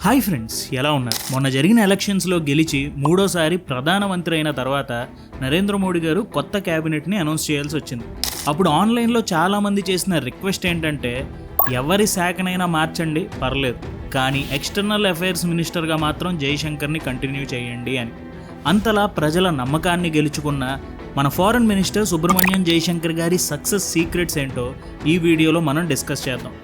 Hi friends ఎలా ఉన్నారు? మొన్న జరిగిన ఎలక్షన్స్లో గెలిచి మూడోసారి ప్రధానమంత్రి అయిన తర్వాత నరేంద్ర మోడీ గారు కొత్త క్యాబినెట్ని అనౌన్స్ చేయాల్సి వచ్చింది. అప్పుడు ఆన్లైన్లో చాలామంది చేసిన రిక్వెస్ట్ ఏంటంటే ఎవరి శాఖనైనా మార్చండి పర్లేదు. కానీ ఎక్స్టర్నల్ అఫైర్స్ మినిస్టర్గా మాత్రం జయశంకర్ని కంటిన్యూ చేయండి అని. అంతలా ప్రజల నమ్మకాన్ని గెలుచుకున్న మన ఫారెన్ మినిస్టర్ సుబ్రహ్మణ్యం జయశంకర్ గారి సక్సెస్ సీక్రెట్స్ ఏంటో ఈ వీడియోలో మనం డిస్కస్ చేద్దాం.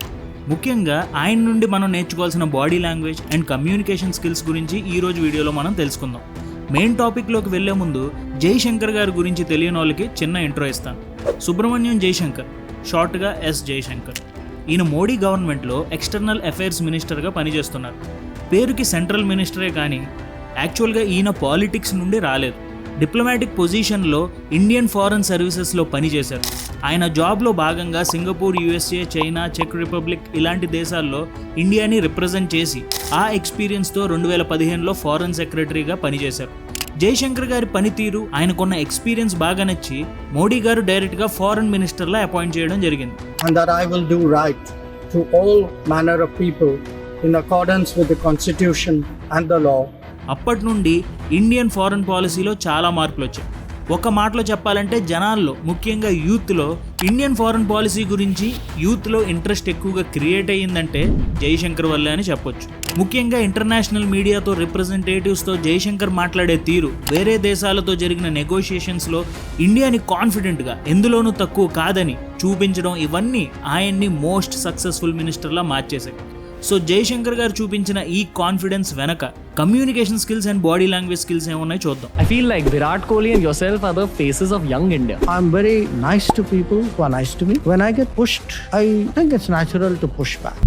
ముఖ్యంగా ఆయన నుండి మనం నేర్చుకోవాల్సిన body language and communication skills గురించి ఈరోజు వీడియోలో మనం తెలుసుకుందాం. మెయిన్ టాపిక్లోకి వెళ్ళే ముందు జైశంకర్ గారి గురించి తెలియని వాళ్ళకి చిన్న ఇంట్రో ఇస్తాను. సుబ్రహ్మణ్యం జైశంకర్ షార్ట్గా ఎస్ జైశంకర్ ఈయన మోడీ గవర్నమెంట్లో ఎక్స్టర్నల్ అఫైర్స్ మినిస్టర్గా పనిచేస్తున్నారు. పేరుకి సెంట్రల్ మినిస్టరే కానీ యాక్చువల్గా ఈయన పాలిటిక్స్ నుండి రాలేదు. డిప్లొమాటిక్ పొజిషన్లో ఇండియన్ ఫారెన్ సర్వీసెస్లో పనిచేశారు. ఆయన జాబ్లో భాగంగా సింగపూర్ యుఎస్ఏ చైనా చెక్ రిపబ్లిక్ ఇలాంటి దేశాల్లో ఇండియాని రిప్రజెంట్ చేసి ఆ ఎక్స్పీరియన్స్తో రెండు వేల పదిహేనులో ఫారెన్ సెక్రటరీగా పనిచేశారు. జయశంకర్ గారి పనితీరు ఆయనకున్న ఎక్స్పీరియన్స్ బాగా నచ్చి మోడీ గారు డైరెక్ట్గా ఫారెన్ మినిస్టర్లా అపాయింట్ చేయడం జరిగింది. And that I will do right to all manner of people in accordance with the Constitution and the law. అప్పటి నుండి ఇండియన్ ఫారెన్ పాలసీలో చాలా మార్పులు వచ్చాయి ఒక మాటలో చెప్పాలంటే జనాల్లో ముఖ్యంగా యూత్లో ఇండియన్ ఫారెన్ పాలసీ గురించి యూత్లో ఇంట్రెస్ట్ ఎక్కువగా క్రియేట్ అయ్యిందంటే జయశంకర్ వల్లే అని చెప్పొచ్చు. ముఖ్యంగా ఇంటర్నేషనల్ మీడియాతో రిప్రజెంటేటివ్స్తో జయశంకర్ మాట్లాడే తీరు వేరే దేశాలతో జరిగిన నెగోషియేషన్స్లో ఇండియాని కాన్ఫిడెంట్గా ఎందులోనూ తక్కువ కాదని చూపించడం ఇవన్నీ ఆయన్ని మోస్ట్ సక్సెస్ఫుల్ మినిస్టర్లా మార్చేశాయి. సో జయశంకర్ గారు చూపించిన ఈ కాన్ఫిడెన్స్ వెనక communication skills and body language skills ఏమున్నాయి చూద్దాం. I feel like Virat Kohli and yourself other faces of young India I'm very nice to people who are nice to me when I get pushed I think it's natural to push back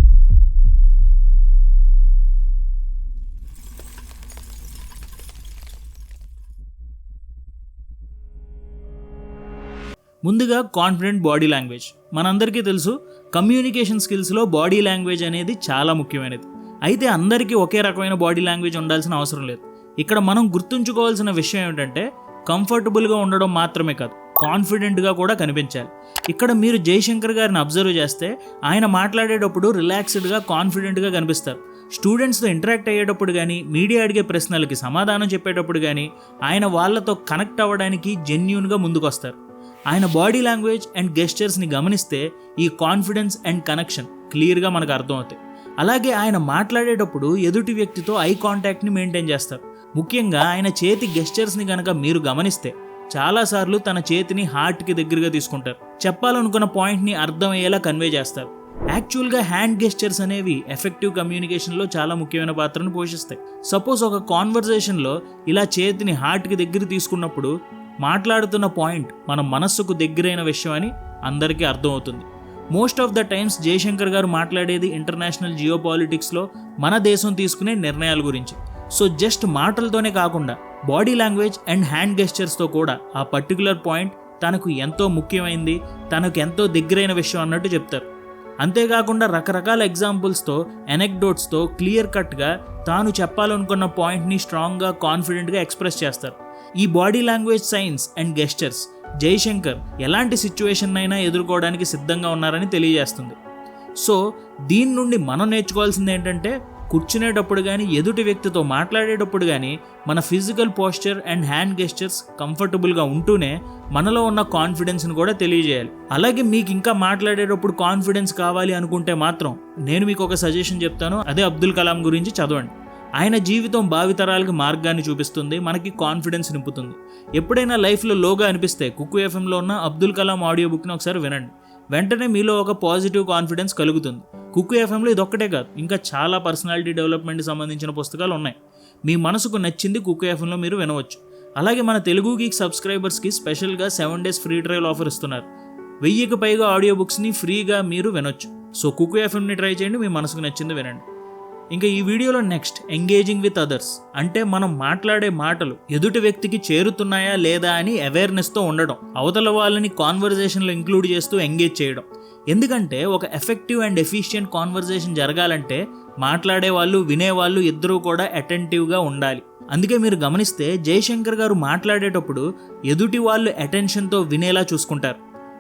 ముందుగా confident body language మనందరికీ తెలుసు communication స్కిల్స్లో body language అనేది చాలా ముఖ్యమైనది. అయితే అందరికీ ఒకే రకమైన body language ఉండాల్సిన అవసరం లేదు. ఇక్కడ మనం గుర్తుంచుకోవాల్సిన విషయం ఏమిటంటే కంఫర్టబుల్గా ఉండడం మాత్రమే కాదు కాన్ఫిడెంట్గా కూడా కనిపించాలి. ఇక్కడ మీరు జయశంకర్ గారిని అబ్జర్వ్ చేస్తే ఆయన మాట్లాడేటప్పుడు రిలాక్స్డ్గా కాన్ఫిడెంట్గా కనిపిస్తారు. స్టూడెంట్స్తో ఇంటరాక్ట్ అయ్యేటప్పుడు కానీ మీడియా అడిగే ప్రశ్నలకి సమాధానం చెప్పేటప్పుడు కానీ ఆయన వాళ్ళతో కనెక్ట్ అవ్వడానికి జెన్యున్గా ముందుకొస్తారు. ఆయన బాడీ లాంగ్వేజ్ అండ్ గెస్చర్స్ని గమనిస్తే ఈ కాన్ఫిడెన్స్ అండ్ కనెక్షన్ క్లియర్గా మనకు అర్థమవుతాయి. అలాగే ఆయన మాట్లాడేటప్పుడు ఎదుటి వ్యక్తితో ఐ కాంటాక్ట్ని మెయింటైన్ చేస్తారు. ముఖ్యంగా ఆయన చేతి గెస్చర్స్ని గనక మీరు గమనిస్తే చాలాసార్లు తన చేతిని హార్ట్కి దగ్గరగా తీసుకుంటారు. చెప్పాలనుకున్న పాయింట్ని అర్థమయ్యేలా కన్వే చేస్తారు. యాక్చువల్గా హ్యాండ్ గెస్చర్స్ అనేవి ఎఫెక్టివ్ కమ్యూనికేషన్లో చాలా ముఖ్యమైన పాత్రను పోషిస్తాయి. సపోజ్ ఒక కాన్వర్జేషన్లో ఇలా చేతిని హార్ట్కి దగ్గర తీసుకున్నప్పుడు మాట్లాడుతున్న పాయింట్ మన మనస్సుకు దగ్గరైన విషయం అని అందరికీ అర్థమవుతుంది. Most of the times Jaishankar గారు మాట్లాడేది ఇంటర్నేషనల్ జియో పాలిటిక్స్లో మన దేశం తీసుకునే నిర్ణయాల గురించి. సో జస్ట్ మాటలతోనే కాకుండా బాడీ లాంగ్వేజ్ అండ్ హ్యాండ్ గెస్చర్స్తో కూడా ఆ పర్టికులర్ పాయింట్ తనకు ఎంతో ముఖ్యమైంది తనకు ఎంతో దగ్గరైన విషయం అన్నట్టు చెప్తారు. అంతేకాకుండా రకరకాల ఎగ్జాంపుల్స్తో ఎనెక్డోట్స్తో క్లియర్ కట్గా తాను చెప్పాలనుకున్న పాయింట్ని స్ట్రాంగ్గా కాన్ఫిడెంట్గా ఎక్స్ప్రెస్ చేస్తారు. ఈ body language signs and gestures Jaishankar ఎలాంటి సిచ్యువేషన్ అయినా ఎదుర్కోవడానికి సిద్ధంగా ఉన్నారని తెలియజేస్తుంది. సో దీని నుండి మనం నేర్చుకోవాల్సింది ఏంటంటే కూర్చునేటప్పుడు కానీ ఎదుటి వ్యక్తితో మాట్లాడేటప్పుడు కానీ మన physical posture and hand gestures కంఫర్టబుల్గా ఉంటూనే మనలో ఉన్న కాన్ఫిడెన్స్ని కూడా తెలియజేయాలి. అలాగే మీకు ఇంకా మాట్లాడేటప్పుడు కాన్ఫిడెన్స్ కావాలి అనుకుంటే మాత్రం నేను మీకు ఒక సజెషన్ చెప్తాను. అదే అబ్దుల్ కలాం గురించి చదవండి. ఆయన జీవితం భావితరాలకు మార్గాన్ని చూపిస్తుంది మనకి కాన్ఫిడెన్స్ నింపుతుంది. ఎప్పుడైనా లైఫ్లో లోగా అనిపిస్తే కుక్కు ఎఫ్ఎంలో ఉన్న అబ్దుల్ కలాం ఆడియో బుక్ని ఒకసారి వినండి. వెంటనే మీలో ఒక పాజిటివ్ కాన్ఫిడెన్స్ కలుగుతుంది. కుక్కు ఎఫ్ఎంలో ఇది ఒక్కటే కాదు ఇంకా చాలా పర్సనాలిటీ డెవలప్మెంట్కి సంబంధించిన పుస్తకాలు ఉన్నాయి. మీ మనసుకు నచ్చింది కుక్కు ఎఫ్ఎంలో మీరు వినవచ్చు. అలాగే మన తెలుగు గీక్ సబ్స్క్రైబర్స్కి స్పెషల్గా seven days free trial offer ఇస్తున్నారు. వెయ్యికి పైగా ఆడియో బుక్స్ని ఫ్రీగా మీరు వినొచ్చు. సో కుక్కు ఎఫ్ఎంని ట్రై చేయండి మీ మనసుకు నచ్చింది వినండి. ఇంకా ఈ వీడియోలో నెక్స్ట్ ఎంగేజింగ్ విత్ అదర్స్ అంటే మనం మాట్లాడే మాటలు ఎదుటి వ్యక్తికి చేరుతున్నాయా లేదా అని అవేర్నెస్తో ఉండడం. అవతల వాళ్ళని కాన్వర్జేషన్లో ఇంక్లూడ్ చేస్తూ ఎంగేజ్ చేయడం. ఎందుకంటే ఒక ఎఫెక్టివ్ అండ్ ఎఫిషియెంట్ కాన్వర్జేషన్ జరగాలంటే మాట్లాడే వాళ్ళు వినేవాళ్ళు ఇద్దరూ కూడా అటెంటివ్గా ఉండాలి. అందుకే మీరు గమనిస్తే జయశంకర్ గారు మాట్లాడేటప్పుడు ఎదుటి వాళ్ళు అటెన్షన్తో వినేలా చూసుకుంటారు.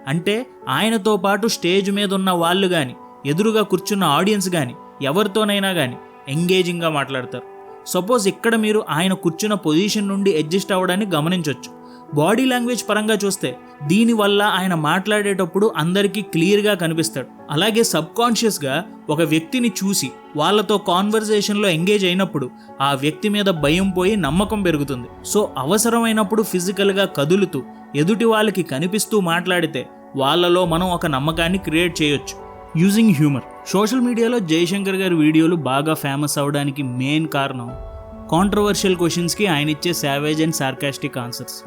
అంటే ఆయనతో పాటు స్టేజ్ మీద ఉన్న వాళ్ళు కానీ ఎదురుగా కూర్చున్న ఆడియన్స్ కానీ ఎవరితోనైనా కానీ ఎంగేజింగ్గా మాట్లాడతారు. సపోజ్ ఇక్కడ మీరు ఆయన కూర్చున్న పొజిషన్ నుండి అడ్జస్ట్ అవ్వడాన్ని గమనించవచ్చు బాడీ లాంగ్వేజ్ పరంగా చూస్తే దీనివల్ల ఆయన మాట్లాడేటప్పుడు అందరికీ క్లియర్గా కనిపిస్తాడు. అలాగే సబ్ కాన్షియస్గా ఒక వ్యక్తిని చూసి వాళ్ళతో కాన్వర్జేషన్లో ఎంగేజ్ అయినప్పుడు ఆ వ్యక్తి మీద భయం పోయి నమ్మకం పెరుగుతుంది. సో అవసరమైనప్పుడు ఫిజికల్గా కదులుతూ ఎదుటి వాళ్ళకి కనిపిస్తూ మాట్లాడితే వాళ్ళలో మనం ఒక నమ్మకాన్ని క్రియేట్ చేయొచ్చు. యూజింగ్ హ్యూమర్ సోషల్ మీడియాలో జయశంకర్ గారి వీడియోలు బాగా ఫేమస్ అవడానికి మెయిన్ కారణం కాంట్రవర్షియల్ క్వశ్చన్స్కి ఆయన ఇచ్చే సావేజ్ అండ్ సార్కాస్టిక్ ఆన్సర్స్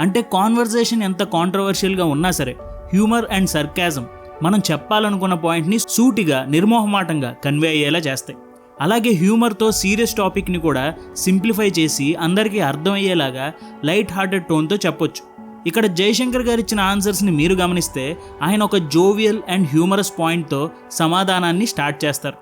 అంటే కాన్వర్జేషన్ ఎంత కాంట్రవర్షియల్గా ఉన్నా సరే హ్యూమర్ అండ్ సర్కాజం మనం చెప్పాలనుకున్న పాయింట్ని సూటిగా నిర్మోహమాటంగా కన్వే అయ్యేలా చేస్తాయి. అలాగే హ్యూమర్తో సీరియస్ టాపిక్ని కూడా సింప్లిఫై చేసి అందరికీ అర్థమయ్యేలాగా లైట్ హార్టెడ్ టోన్తో చెప్పొచ్చు. ఇక్కడ జయశంకర్ గారు ఇచ్చిన ఆన్సర్స్ని మీరు గమనిస్తే ఆయన ఒక జోవియల్ అండ్ హ్యూమరస్ పాయింట్తో సమాధానాన్ని స్టార్ట్ చేస్తారు.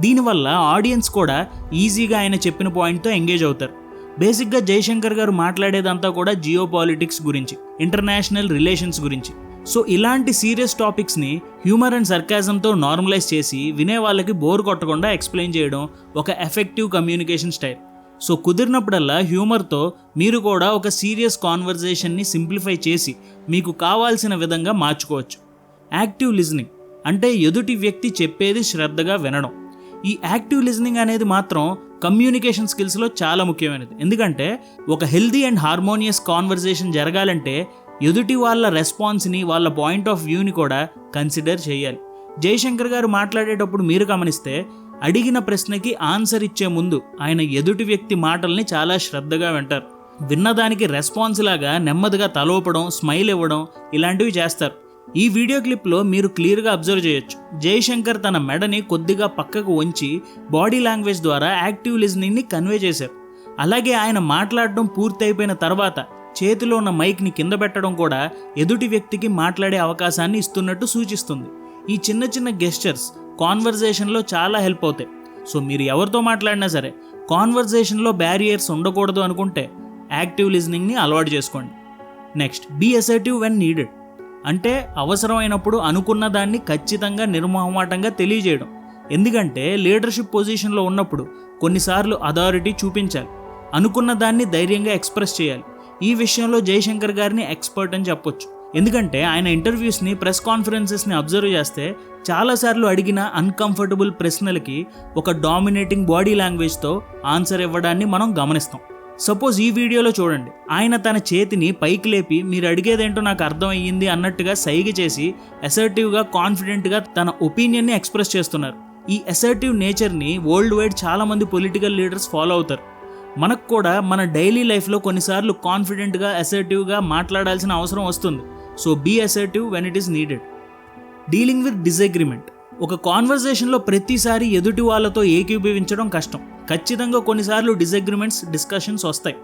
దీనివల్ల ఆడియన్స్ కూడా ఈజీగా ఆయన చెప్పిన పాయింట్తో ఎంగేజ్ అవుతారు. బేసిక్గా జయశంకర్ గారు మాట్లాడేదంతా కూడా జియో పాలిటిక్స్ గురించి ఇంటర్నేషనల్ రిలేషన్స్ గురించి. సో ఇలాంటి సీరియస్ టాపిక్స్ని హ్యూమర్ అండ్ సర్కాజంతో నార్మలైజ్ చేసి వినే వాళ్ళకి బోర్ కొట్టకుండా ఎక్స్ప్లెయిన్ చేయడం ఒక ఎఫెక్టివ్ కమ్యూనికేషన్ స్టైల్. సో కుదిరినప్పుడల్లా హ్యూమర్తో మీరు కూడా ఒక సీరియస్ కాన్వర్జేషన్ని సింప్లిఫై చేసి మీకు కావాల్సిన విధంగా మార్చుకోవచ్చు. యాక్టివ్ లిజనింగ్ అంటే ఎదుటి వ్యక్తి చెప్పేది శ్రద్ధగా వినడం. ఈ యాక్టివ్ లిజనింగ్ అనేది మాత్రం కమ్యూనికేషన్ స్కిల్స్లో చాలా ముఖ్యమైనది. ఎందుకంటే ఒక హెల్దీ అండ్ హార్మోనియస్ కాన్వర్జేషన్ జరగాలంటే ఎదుటి వాళ్ళ రెస్పాన్స్ని వాళ్ళ పాయింట్ ఆఫ్ వ్యూని కూడా కన్సిడర్ చేయాలి. జయశంకర్ గారు మాట్లాడేటప్పుడు మీరు గమనిస్తే అడిగిన ప్రశ్నకి ఆన్సర్ ఇచ్చే ముందు ఆయన ఎదుటి వ్యక్తి మాటల్ని చాలా శ్రద్ధగా వింటారు. విన్నదానికి రెస్పాన్స్ లాగా నెమ్మదిగా తలోపడం స్మైల్ ఇవ్వడం ఇలాంటివి చేస్తారు. ఈ వీడియో క్లిప్లో మీరు క్లియర్గా అబ్జర్వ్ చేయొచ్చు. జయశంకర్ తన మెడని కొద్దిగా పక్కకు వంచి బాడీ లాంగ్వేజ్ ద్వారా యాక్టివ్ లిజనింగ్ని కన్వే చేశారు. అలాగే ఆయన మాట్లాడడం పూర్తయిపోయిన తర్వాత చేతిలో ఉన్న మైక్ని కింద పెట్టడం కూడా ఎదుటి వ్యక్తికి మాట్లాడే అవకాశాన్ని ఇస్తున్నట్టు సూచిస్తుంది. ఈ చిన్న చిన్న గెస్చర్స్ కాన్వర్జేషన్లో చాలా హెల్ప్ అవుతాయి. సో మీరు ఎవరితో మాట్లాడినా సరే కాన్వర్జేషన్లో బ్యారియర్స్ ఉండకూడదు అనుకుంటే యాక్టివ్ లిజనింగ్ని అలవాటు చేసుకోండి. Next be assertive when needed అంటే అవసరమైనప్పుడు అనుకున్న దాన్ని ఖచ్చితంగా నిర్మోహమాటంగా తెలియజేయడం. ఎందుకంటే లీడర్షిప్ పొజిషన్లో ఉన్నప్పుడు కొన్నిసార్లు అథారిటీ చూపించాలి. అనుకున్న దాన్ని ధైర్యంగా ఎక్స్ప్రెస్ చేయాలి. ఈ విషయంలో జయశంకర్ గారిని ఎక్స్పర్ట్ అని చెప్పొచ్చు. ఎందుకంటే ఆయన ఇంటర్వ్యూస్ని ప్రెస్ కాన్ఫరెన్సెస్ని అబ్జర్వ్ చేస్తే చాలాసార్లు అడిగిన అన్కంఫర్టబుల్ ప్రశ్నలకి ఒక డామినేటింగ్ బాడీ లాంగ్వేజ్తో ఆన్సర్ ఇవ్వడాన్ని మనం గమనిస్తాం. సపోజ్ ఈ వీడియోలో చూడండి. ఆయన తన చేతిని పైకి లేపి మీరు అడిగేదేంటో నాకు అర్థమయ్యింది అన్నట్టుగా సైగ చేసి అసర్టివ్గా కాన్ఫిడెంట్గా తన ఒపీనియన్ని ఎక్స్ప్రెస్ చేస్తున్నారు. ఈ అసర్టివ్ నేచర్ని వరల్డ్ వైడ్ చాలామంది పొలిటికల్ లీడర్స్ ఫాలో అవుతారు. మనకు కూడా మన డైలీ లైఫ్లో కొన్నిసార్లు కాన్ఫిడెంట్గా అసర్టివ్గా మాట్లాడాల్సిన అవసరం వస్తుంది. So be assertive when it is needed dealing with disagreement. ఒక కాన్వర్జేషన్లో ప్రతిసారి ఎదుటి వాళ్ళతో ఏకీభవించడం కష్టం. ఖచ్చితంగా కొన్నిసార్లు డిసగ్రిమెంట్స్ డిస్కషన్స్ వస్తాయి.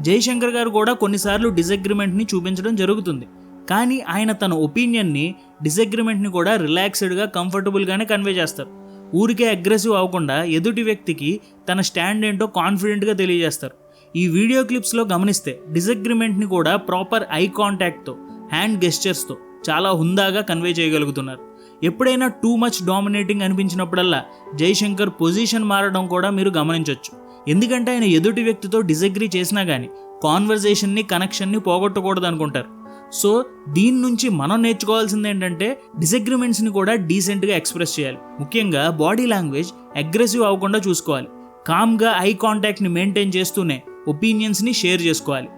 జయశంకర్ గారు కూడా కొన్నిసార్లు డిసగ్రిమెంట్ని చూపించడం జరుగుతుంది. కానీ ఆయన తన ఒపీనియన్ని డిసగ్రిమెంట్ని కూడా రిలాక్స్డ్గా కంఫర్టబుల్గానే కన్వే చేస్తారు. ఊరికే అగ్రెసివ్ అవ్వకుండా ఎదుటి వ్యక్తికి తన స్టాండ్ ఏంటో కాన్ఫిడెంట్గా తెలియజేస్తారు. ఈ వీడియో క్లిప్స్లో గమనిస్తే డిసగ్రిమెంట్ని కూడా ప్రాపర్ ఐ కాంటాక్ట్తో హ్యాండ్ గెస్చర్స్తో చాలా హుందాగా కన్వే చేయగలుగుతున్నారు. ఎప్పుడైనా టూ మచ్ డామినేటింగ్ అనిపించినప్పుడల్లా జయశంకర్ పొజిషన్ మారడం కూడా మీరు గమనించవచ్చు ఎందుకంటే ఆయన ఎదుటి వ్యక్తితో డిసగ్రీ చేసినా కానీ కాన్వర్జేషన్ని కనెక్షన్ని పోగొట్టకూడదు అనుకుంటారు సో దీని నుంచి మనం నేర్చుకోవాల్సింది ఏంటంటే డిసగ్రిమెంట్స్ని కూడా డీసెంట్గా ఎక్స్ప్రెస్ చేయాలి. ముఖ్యంగా బాడీ లాంగ్వేజ్ అగ్రెసివ్ అవ్వకుండా చూసుకోవాలి. కామ్గా ఐ కాంటాక్ట్ని మెయింటైన్ చేస్తూనే ఒపీనియన్స్ని షేర్ చేసుకోవాలి.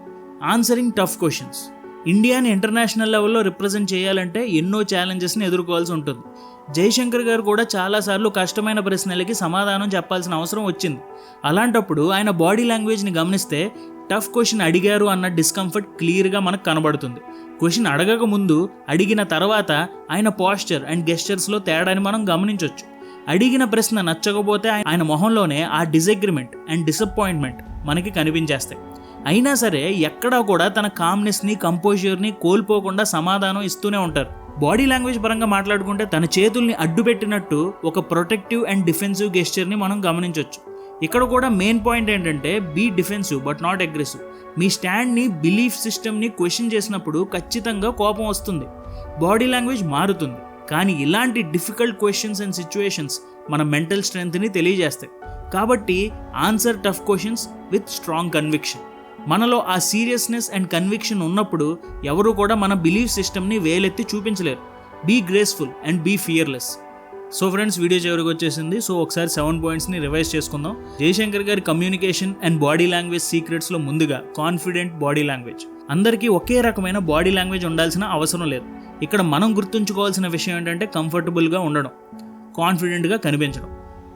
ఆన్సరింగ్ టఫ్ క్వశ్చన్స్ ఇండియాని ఇంటర్నేషనల్ లెవెల్లో రిప్రజెంట్ చేయాలంటే ఎన్నో ఛాలెంజెస్ని ఎదుర్కోవాల్సి ఉంటుంది. జయశంకర్ గారు కూడా చాలాసార్లు కష్టమైన ప్రశ్నలకి సమాధానం చెప్పాల్సిన అవసరం వచ్చింది. అలాంటప్పుడు ఆయన బాడీ లాంగ్వేజ్ని గమనిస్తే టఫ్ క్వశ్చన్ అడిగారు అన్న డిస్కంఫర్ట్ క్లియర్గా మనకు కనబడుతుంది. క్వశ్చన్ అడగక ముందు అడిగిన తర్వాత ఆయన పాస్చర్ అండ్ గెస్టర్స్లో తేడాని మనం గమనించవచ్చు అడిగిన ప్రశ్న నచ్చకపోతే ఆయన- ఆయన మొహంలోనే ఆ డిసగ్రిమెంట్ అండ్ డిసప్పాయింట్మెంట్ మనకి కనిపించేస్తాయి. అయినా సరే ఎక్కడా కూడా తన కామ్నెస్ని కంపోజర్ని కోల్పోకుండా సమాధానం ఇస్తూనే ఉంటారు. బాడీ లాంగ్వేజ్ పరంగా మాట్లాడుకుంటే తన చేతుల్ని అడ్డుపెట్టినట్టు ఒక ప్రొటెక్టివ్ అండ్ డిఫెన్సివ్ గెస్చర్ని మనం గమనించవచ్చు ఇక్కడ కూడా మెయిన్ పాయింట్ ఏంటంటే be defensive but not aggressive మీ స్టాండ్ని బిలీఫ్ సిస్టమ్ని క్వశ్చన్ చేసినప్పుడు ఖచ్చితంగా కోపం వస్తుంది. బాడీ లాంగ్వేజ్ మారుతుంది. కానీ ఇలాంటి డిఫికల్ట్ క్వశ్చన్స్ అండ్ సిచ్యువేషన్స్ మన మెంటల్ స్ట్రెంగ్త్ని తెలియజేస్తాయి. కాబట్టి answer tough questions with strong conviction మనలో ఆ సీరియస్నెస్ అండ్ కన్విక్షన్ ఉన్నప్పుడు ఎవరు కూడా మన బిలీఫ్ సిస్టమ్ని వేలెత్తి చూపించలేరు. Be graceful and be fearless so friends video చివరికి వచ్చేసింది. సో ఒకసారి సెవెన్ పాయింట్స్ని రివైజ్ చేసుకుందాం. జయశంకర్ గారి కమ్యూనికేషన్ అండ్ బాడీ లాంగ్వేజ్ సీక్రెట్స్లో ముందుగా కాన్ఫిడెంట్ బాడీ లాంగ్వేజ్. అందరికీ ఒకే రకమైన బాడీ లాంగ్వేజ్ ఉండాల్సిన అవసరం లేదు. ఇక్కడ మనం గుర్తుంచుకోవాల్సిన విషయం ఏంటంటే కంఫర్టబుల్గా ఉండడం కాన్ఫిడెంట్గా కనిపించడం.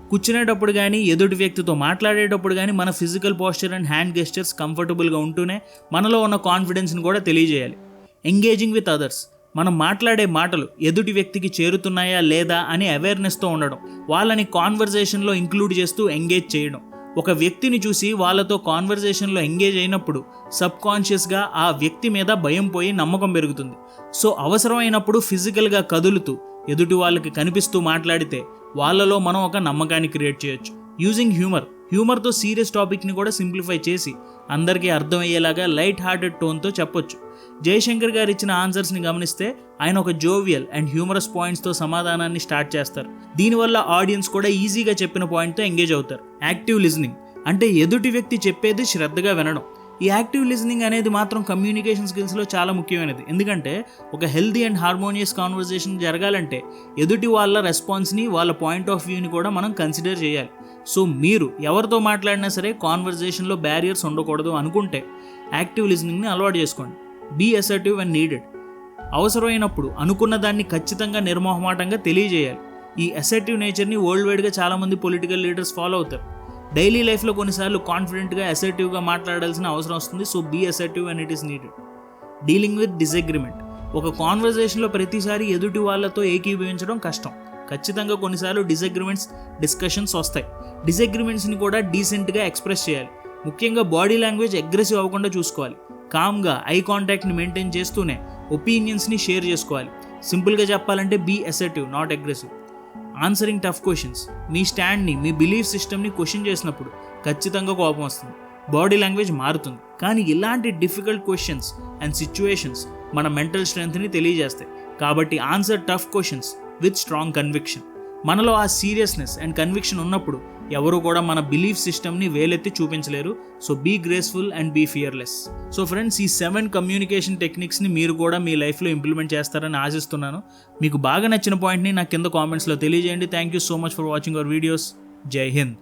కూర్చునేటప్పుడు కానీ ఎదుటి వ్యక్తితో మాట్లాడేటప్పుడు కానీ మన physical posture and hand gestures కంఫర్టబుల్గా ఉంటూనే మనలో ఉన్న కాన్ఫిడెన్స్ని కూడా తెలియజేయాలి. ఎంగేజింగ్ విత్ అదర్స్ మనం మాట్లాడే మాటలు ఎదుటి వ్యక్తికి చేరుతున్నాయా లేదా అని అవేర్నెస్తో ఉండడం వాళ్ళని కాన్వర్జేషన్లో ఇంక్లూడ్ చేస్తూ ఎంగేజ్ చేయడం. ఒక వ్యక్తిని చూసి వాళ్ళతో కాన్వర్జేషన్లో ఎంగేజ్ అయినప్పుడు సబ్ కాన్షియస్గా ఆ వ్యక్తి మీద భయం పోయి నమ్మకం పెరుగుతుంది. సో అవసరమైనప్పుడు ఫిజికల్గా కదులుతూ ఎదుటి వాళ్ళకి కనిపిస్తూ మాట్లాడితే వాళ్ళలో మనం ఒక నమ్మకాన్ని క్రియేట్ చేయొచ్చు. యూజింగ్ హ్యూమర్ హ్యూమర్తో సీరియస్ టాపిక్ని కూడా సింప్లిఫై చేసి అందరికీ అర్థమయ్యేలాగా లైట్ హార్టెడ్ టోన్తో చెప్పొచ్చు. జయశంకర్ గారు ఇచ్చిన ఆన్సర్స్ని గమనిస్తే ఆయన ఒక జోవియల్ అండ్ హ్యూమరస్ పాయింట్స్తో సమాధానాన్ని స్టార్ట్ చేస్తారు. దీనివల్ల ఆడియన్స్ కూడా ఈజీగా చెప్పిన పాయింట్తో ఎంగేజ్ అవుతారు. యాక్టివ్ లిజనింగ్ అంటే ఎదుటి వ్యక్తి చెప్పేది శ్రద్ధగా వినడం. ఈ యాక్టివ్ లిజనింగ్ అనేది మాత్రం కమ్యూనికేషన్ స్కిల్స్లో చాలా ముఖ్యమైనది. ఎందుకంటే ఒక హెల్దీ అండ్ హార్మోనియస్ కాన్వర్జేషన్ జరగాలంటే ఎదుటి వాళ్ళ రెస్పాన్స్ని వాళ్ళ పాయింట్ ఆఫ్ వ్యూని కూడా మనం కన్సిడర్ చేయాలి. సో మీరు ఎవరితో మాట్లాడినా సరే కాన్వర్జేషన్లో బ్యారియర్స్ ఉండకూడదు అనుకుంటే యాక్టివ్ లిజనింగ్ని అలవాటు చేసుకోండి. బీ అసర్టివ్ అండ్ నీడెడ్ అవసరమైనప్పుడు అనుకున్న దాన్ని ఖచ్చితంగా నిర్మోహమాటంగా తెలియజేయాలి. ఈ అసర్టివ్ నేచర్ని వరల్డ్ వైడ్గా చాలామంది పొలిటికల్ లీడర్స్ ఫాలో అవుతారు. డైలీ లైఫ్లో కొన్నిసార్లు కాన్ఫిడెంట్గా అసర్టివ్గా మాట్లాడాల్సిన అవసరం వస్తుంది. So be assertive and it is needed dealing with disagreement ఒక కాన్వర్జేషన్లో ప్రతిసారి ఎదుటి వాళ్ళతో ఏకీభవించడం కష్టం. ఖచ్చితంగా కొన్నిసార్లు డిసగ్రిమెంట్స్ డిస్కషన్స్ వస్తాయి. డిసగ్రిమెంట్స్ని కూడా డీసెంట్గా ఎక్స్ప్రెస్ చేయాలి. ముఖ్యంగా బాడీ లాంగ్వేజ్ అగ్రెసివ్ అవ్వకుండా చూసుకోవాలి. కామ్గా ఐ కాంటాక్ట్ని మెయింటైన్ చేస్తూనే ఒపీనియన్స్ని షేర్ చేసుకోవాలి. సింపుల్గా చెప్పాలంటే be assertive not aggressive. Answering tough questions. మీ స్టాండ్ని మీ బిలీఫ్ సిస్టమ్ని క్వశ్చన్ చేసినప్పుడు ఖచ్చితంగా కోపం వస్తుంది. బాడీ లాంగ్వేజ్ మారుతుంది. కానీ ఇలాంటి డిఫికల్ట్ క్వశ్చన్స్ అండ్ సిచ్యువేషన్స్ మన మెంటల్ స్ట్రెంగ్త్ని తెలియజేస్తాయి. కాబట్టి answer tough questions with strong conviction. మనలో ఆ సీరియస్నెస్ అండ్ కన్విక్షన్ ఉన్నప్పుడు ఎవరు కూడా మన బిలీఫ్ సిస్టమ్ని వేలెత్తి చూపించలేరు. So be graceful and be fearless so friends ఈ సెవెన్ కమ్యూనికేషన్ టెక్నిక్స్ని మీరు కూడా మీ లైఫ్లో ఇంప్లిమెంట్ చేస్తారని ఆశిస్తున్నాను. మీకు బాగా నచ్చిన పాయింట్ని నాకు కింద కామెంట్స్లో తెలియజేయండి. Thank you so much for watching our videos జై హింద్